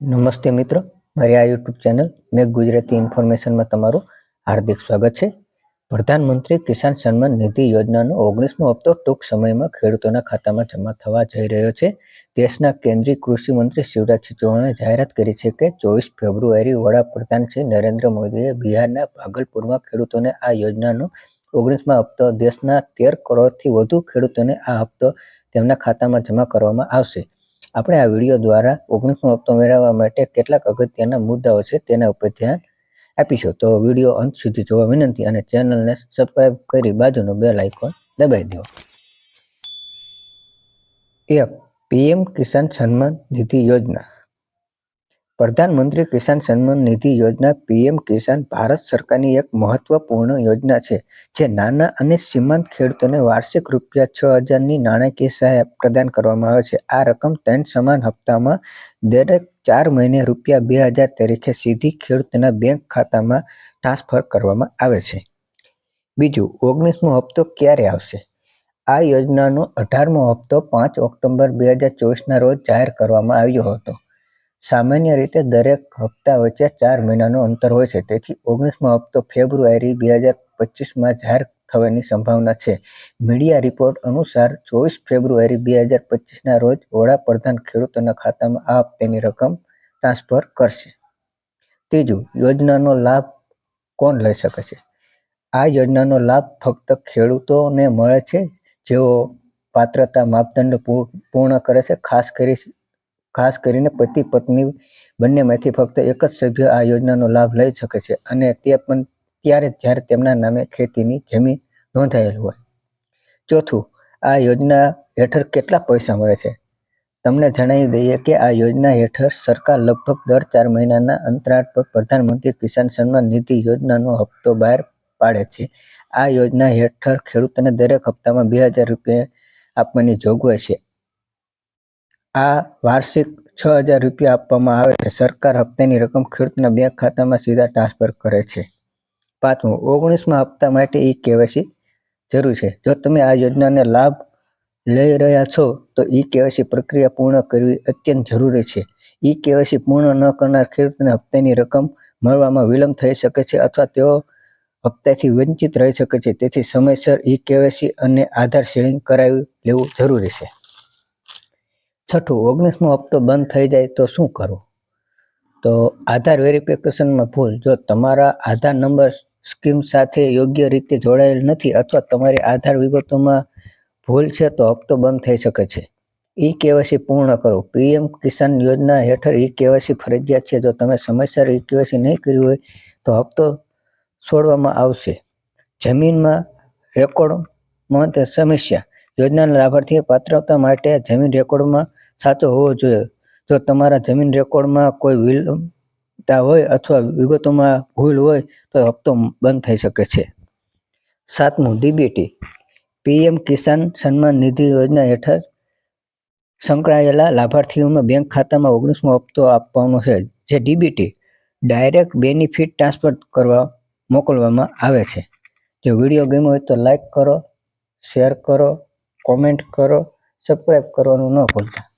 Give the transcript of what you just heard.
નમસ્તે મિત્રો, મારી આ યુટ્યુબ ચેનલ મેં ગુજરાતી ઇન્ફોર્મેશનમાં તમારું હાર્દિક સ્વાગત છે. પ્રધાનમંત્રી કિસાન સન્માન નિધિ યોજનાનો ઓગણીસમો હપ્તો ટૂંક સમયમાં ખેડૂતોના ખાતામાં જમા થવા જઈ રહ્યો છે. દેશના કેન્દ્રીય કૃષિ મંત્રી શિવરાજસિંહ ચૌહાણે જાહેરાત કરી છે કે ચોવીસ ફેબ્રુઆરી વડાપ્રધાન શ્રી નરેન્દ્ર મોદીએ બિહારના ભાગલપુરમાં ખેડૂતોને આ યોજનાનો ઓગણીસમા હપ્તો, દેશના તેર કરોડથી વધુ ખેડૂતોને આ હપ્તો તેમના ખાતામાં જમા કરવામાં આવશે. આપણે આ વીડિયો દ્વારા ઓગણીસમો હપ્તો મેળવવા માટે કેટલાક અગત્યના મુદ્દાઓ છે તેના ઉપર ધ્યાન આપીશું. તો વીડિયો અંત સુધી જોવા વિનંતી અને ચેનલને સબસ્ક્રાઈબ કરી બાજુનો બેલ આઇકોન દબાવી દો. એક, પીએમ કિસાન સન્માન નિધિ યોજના. પ્રધાનમંત્રી કિસાન સન્માન નિધિ યોજના પીએમ કિસાન ભારત સરકારની એક મહત્વપૂર્ણ યોજના છે, જે નાના અને સીમાંત ખેડૂતોને વાર્ષિક રૂપિયા છ હજારની નાણાકીય સહાય પ્રદાન કરવામાં આવે છે. આ રકમ ત્રણ સમાન હપ્તામાં દરેક ચાર મહિને રૂપિયા બે હજાર તરીકે સીધી ખેડૂતના બેંક ખાતામાં ટ્રાન્સફર કરવામાં આવે છે. બીજું, ઓગણીસમો હપ્તો ક્યારે આવશે? આ યોજનાનો અઢારમો હપ્તો પાંચ ઓક્ટોબર બે હજાર ચોવીસના રોજ જાહેર કરવામાં આવ્યો હતો. સામાન્ય રીતે દરેક હપ્તા વચ્ચે ચાર મહિનાનો અંતર હોય છે. તેથી ઓગણીસમો હપ્તો ફેબ્રુઆરી બે હજાર પચીસમાં જાહેર થવાની સંભાવના છે. મીડિયા રિપોર્ટ અનુસાર ચોવીસ ફેબ્રુઆરી બે હજાર પચીસના રોજ વડાપ્રધાન ખેડૂતોના ખાતામાં આ હપ્તાની રકમ ટ્રાન્સફર કરશે. ત્રીજું, યોજનાનો લાભ કોણ લઈ શકે છે? આ યોજનાનો લાભ ફક્ત ખેડૂતોને મળે છે, જેઓ પાત્રતા માપદંડ પૂર્ણ કરે છે, ખાસ કરી ખાસ કરીને પતિ પત્ની બંનેમાંથી ફક્ત એક જ સભ્ય આ યોજનાનો લાભ લઈ શકે છે અને તે પણ ત્યારે જ્યારે તેમના નામે ખેતીની જમીન નોંધાયેલ હોય. ચોથું, આ યોજના હેઠળ કેટલા પૈસા મળે છે? તમને જણાવી દઈએ કે આ યોજના હેઠળ સરકાર લગભગ દર ચાર મહિનાના અંતરાળ પર પ્રધાનમંત્રી કિસાન સન્માન નિધિ યોજનાનો હપ્તો બહાર પાડે છે. આ યોજના હેઠળ ખેડૂતોને દરેક હપ્તામાં બે હજાર રૂપિયા આપવાની જોગવાઈ છે. આ વાર્ષિક છ હજાર રૂપિયા આપવામાં આવે છે. સરકાર હપ્તાની રકમ ખેડૂતના બેંક ખાતામાં સીધા ટ્રાન્સફર કરે છે. પાંચમું ઓગણીસમાં હપ્તા માટે ઈ કેવાયસી જરૂર છે. જો તમે આ યોજનાને લાભ લઈ રહ્યા છો, તો ઈ કેવાયસી પ્રક્રિયા પૂર્ણ કરવી અત્યંત જરૂરી છે. ઈ કેવાયસી પૂર્ણ ન કરનાર ખેડૂતને હપ્તાની રકમ મળવામાં વિલંબ થઈ શકે છે અથવા તેઓ હપ્તાથી વંચિત રહી શકે છે. તેથી સમયસર ઈ કેવાયસી અને આધાર શેરિંગ કરાવી લેવું જરૂરી છે. છઠ્ઠું, ઓગણીસમો હપ્તો બંધ થઈ જાય તો શું કરવું તો આધાર વેરિફિકેશનમાં ભૂલ. જો તમારા આધાર નંબર સ્કીમ સાથે યોગ્ય રીતે જોડાયેલ નથી અથવા તમારી આધાર વિગતોમાં ભૂલ છે, તો હપ્તો બંધ થઈ શકે છે. ઈ કેવાયસી પૂર્ણ કરો. પીએમ કિસાન યોજના હેઠળ ઈ કેવાયસી ફરજિયાત છે. જો તમે સમયસર ઈ કેવાયસી નહીં કર્યું હોય, તો હપ્તો છોડવામાં આવશે. જમીનમાં રેકોર્ડમાં તે સમસ્યા યોજનાના લાભાર્થીએ પાત્રતા માટે જમીન રેકોર્ડમાં સાચો હોવો જોઈએ. જો તમારા જમીન રેકોર્ડમાં કોઈ વિલંબતા હોય અથવા વિગતોમાં ભૂલ હોય, તો હપ્તો બંધ થઈ શકે છે. સાતમું, ડીબીટી. પીએમ કિસાન સન્માન નિધિ યોજના હેઠળ સંકળાયેલા લાભાર્થીઓમાં બેંક ખાતામાં ઓગણીસમો હપ્તો આપવાનો છે, જે ડીબીટી ડાયરેક્ટ બેનિફિટ ટ્રાન્સફર કરવા મોકલવામાં આવે છે. જો વીડિયો ગમ્યો હોય તો લાઈક કરો, શેર કરો કોમેન્ટ કરો સબસ્ક્રાઈબ કરવાનું ન ભૂલતા.